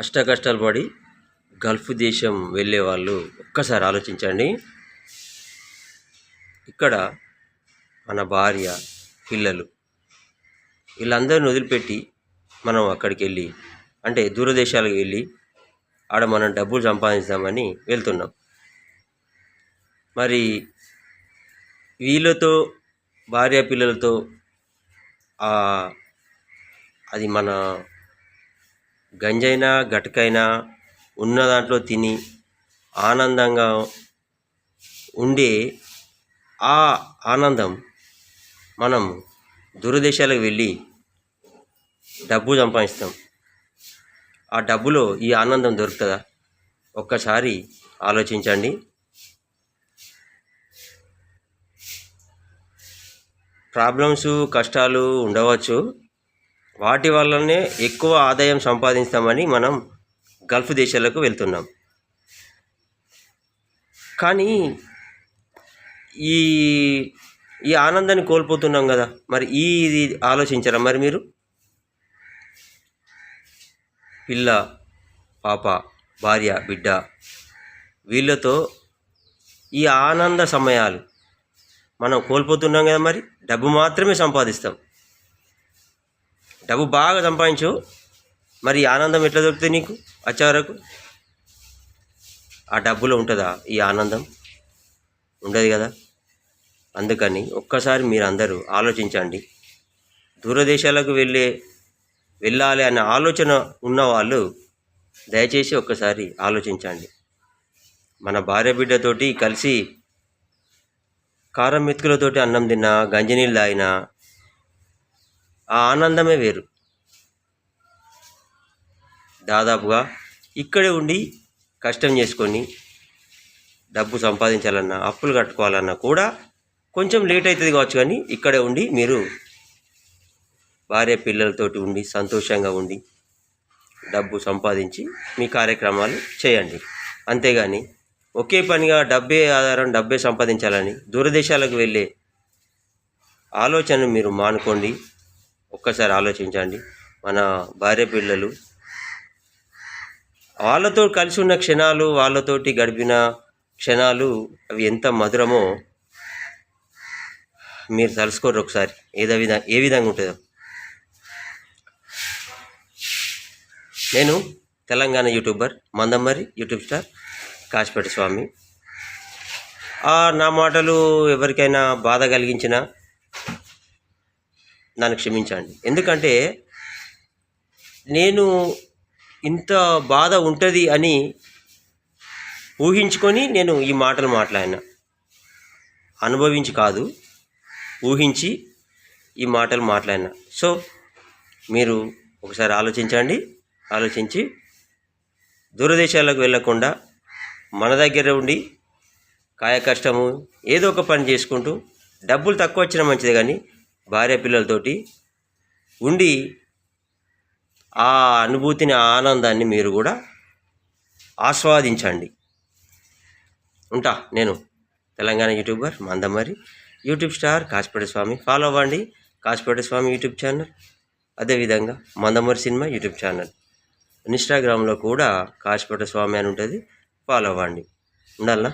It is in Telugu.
అష్టకష్టాలు పడి గల్ఫ్ దేశం వెళ్ళే వాళ్ళు ఒక్కసారి ఆలోచించండి. ఇక్కడ మన భార్య పిల్లలు వీళ్ళందరిని వదిలిపెట్టి మనం అక్కడికి వెళ్ళి అంటే దూరదేశాలకు వెళ్ళి ఆడ మనం డబ్బులు సంపాదిస్తామని వెళ్తున్నాం. మరి వీళ్ళతో భార్య పిల్లలతో అది మన గంజైనా గటకైనా ఉన్న దాంట్లో తిని ఆనందంగా ఉండే ఆ ఆనందం మనం దూరదేశాలకు వెళ్ళి డబ్బు సంపాదిస్తాం. ఆ డబ్బులో ఈ ఆనందం దొరుకుతుందా? ఒక్కసారి ఆలోచించండి. ప్రాబ్లమ్స్ కష్టాలు ఉండవచ్చు. వాటి వల్లనే ఎక్కువ ఆదాయం సంపాదిస్తామని మనం గల్ఫ్ దేశాలకు వెళ్తున్నాం. కానీ ఈ ఈ ఆనందాన్ని కోల్పోతున్నాం కదా మరి ఈ ఇది ఆలోచించరా మరి మీరు? పిల్ల పాప భార్య బిడ్డ వీళ్ళతో ఈ ఆనంద సమయాలు మనం కోల్పోతున్నాం కదా మరి డబ్బు మాత్రమే సంపాదిస్తాం. డబ్బు బాగా సంపాదించు. మరి ఆనందం ఎట్లా దొరుకుతుంది నీకు? వచ్చే వరకు ఆ డబ్బులో ఉంటుందా ఈ ఆనందం? ఉండదు కదా. అందుకని ఒక్కసారి మీరు అందరూ ఆలోచించండి. దూరదేశాలకు వెళ్ళే వెళ్ళాలి అనే ఆలోచన ఉన్నవాళ్ళు దయచేసి ఒక్కసారి ఆలోచించండి. మన భార్య బిడ్డతోటి కలిసి కారం మెతుకులతోటి అన్నం తిన్నా గంజనీళ్ళు తాగినా ఆ ఆనందమే వేరు. దాదాపుగా ఇక్కడే ఉండి కష్టం చేసుకొని డబ్బు సంపాదించాలన్నా అప్పులు కట్టుకోవాలన్నా కూడా కొంచెం లేట్ అవుతుంది కావచ్చు కానీ ఇక్కడే ఉండి మీరు భార్య పిల్లలతోటి ఉండి సంతోషంగా ఉండి డబ్బు సంపాదించి మీ కార్యక్రమాలు చేయండి. అంతేగాని ఒకే పనిగా డబ్బే ఆధారం డబ్బే సంపాదించాలని దూరదేశాలకు వెళ్ళే ఆలోచనను మీరు మానుకోండి. ఒక్కసారి ఆలోచించండి. మన భార్య పిల్లలు వాళ్ళతో కలిసి ఉన్న క్షణాలు వాళ్ళతోటి గడిపిన క్షణాలు అవి ఎంత మధురమో మీరు తలుసుకోరు ఒకసారి. ఏదో విధంగా ఏ విధంగా ఉంటుందో. నేను Telangana YouTuber Mandamarri YouTube star Kasipet Swami. నా మాటలు ఎవరికైనా బాధ కలిగించినా నన్ను క్షమించండి. ఎందుకంటే నేను ఇంత బాధ ఉంటుంది అని ఊహించుకొని నేను ఈ మాటలు మాట్లాడినా. అనుభవించి కాదు ఊహించి ఈ మాటలు మాట్లాడినా. సో మీరు ఒకసారి ఆలోచించండి. ఆలోచించి దూరదేశాలకు వెళ్ళకుండా మన దగ్గర ఉండి కాయ కష్టము ఏదో ఒక పని చేసుకుంటూ డబ్బులు తక్కువ వచ్చినా మంచిదే కానీ భార్య పిల్లలతోటి ఉండి ఆ అనుభూతిని ఆనందాన్ని మీరు కూడా ఆస్వాదించండి. ఉంటా నేను Telangana YouTuber Mandamarri YouTube star Kasipet Swami. Follow అవ్వండి కాసిపేట స్వామి యూట్యూబ్ ఛానల్. అదేవిధంగా మందమరి సినిమా యూట్యూబ్ ఛానల్. ఇన్స్టాగ్రామ్లో కూడా కాసిపేట స్వామి అని ఉంటుంది. ఫాలో అవ్వండి. ఉండాలనా?